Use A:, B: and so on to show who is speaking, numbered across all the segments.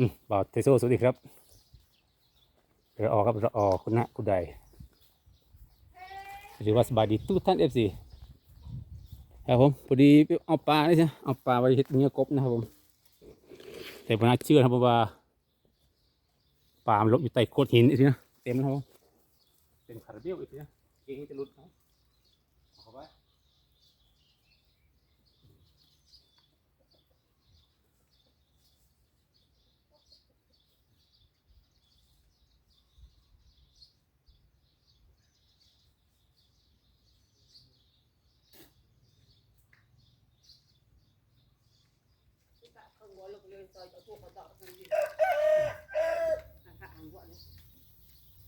A: อืมบ่าวเทโซสวัสดีครับเราออกครับเราออกคุณนะคุณใดหรือว่าสบายดีทุกท่านเอฟซีครับผมพอดีไปเอาปลานี่ใช่เอาปลาไปเห็ดเนื้อกบนะครับผมแต่ผมน่าเชื่อนะครับว่าปลามันหลบอยู่ใต้โขดหินอีกทีนะเต็มนะครับผมเต็มคาราเบลอีกทีนะเก่งจะหลุดเอาเอาเข้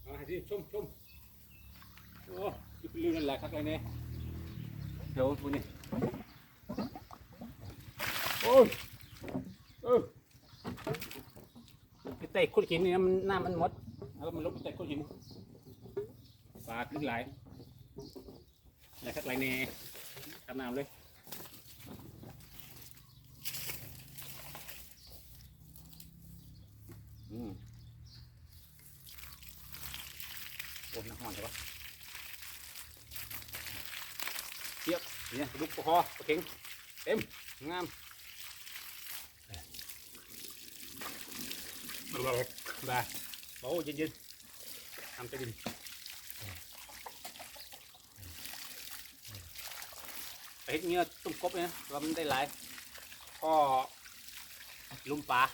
A: เอาให้ที่ชมชมโอ้ยเป็นเรื่องอะไรครับไอ้เนี่ยเดี๋ยวพูนี่โอ้ยเออไปเตะขุดหินนี่นะมันหน้ามันหมดแล้วมันลบไปเตะขุดหินปลาขึ้นหลายอะไรครับไรเนี่ยทำน้ำเลย อืมโอ้ยน้ำหอมใช่ปะเทียบเนี่ยลูกปลาคอปลาเข็งเต็มงามมาเลยได้โอ้เย็นๆทำใจดินไปเฮ็ดเงี้ยตุ้มกบเลยนะว่ามันได้หลายก็ลุมปลาบ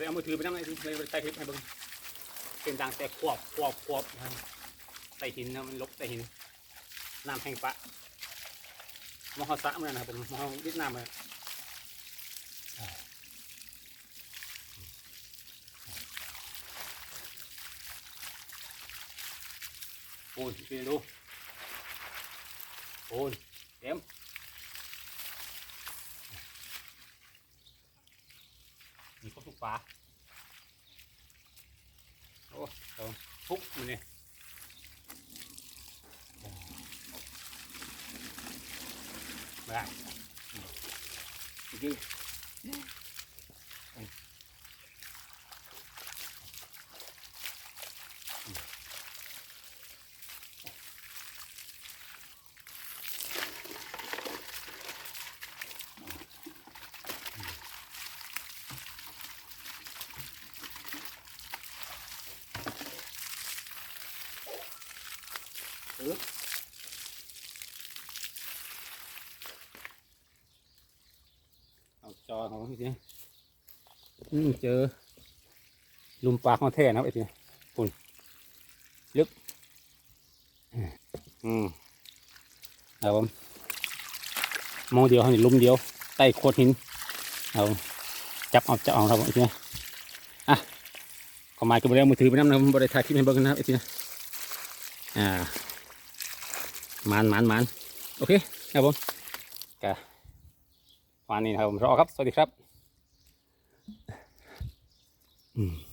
A: ริเอามือถือไปนั่งเลยเลยไปใส่คลิปให้เบิ่งเป็นดังแต่ควบควบควบใส่หินนะมันลบใส่หินน้ำแห้งปะมอฮอสะเหมือนกันนะครับผมมอฮอเวียดนามเลยโอ้ยพี่ดูโอ้ยเต็ม มีครบทุกฝาโอ้เอาทุกมันเนี่ยได้ ยืดเอาจอของพี่ทีอืมเจอลุมปลาของแท้นะครับไอ้ทีคุณลึกอืมเอาผมมองเดียวเขานี่ลุมเดียวใต้โคดหินเอาจับเอาจับเอาครับไอ้ทีนะอะขอมาก็บริเอามือถือไปน้ำนะครับริถ่ายคลิปให้เบิ่งนะครับไอ้ทีนะอ่า มันมันมันโอเคครับผมกะวันนี้นะครับผมรอครับ สวัสดีครับ อืม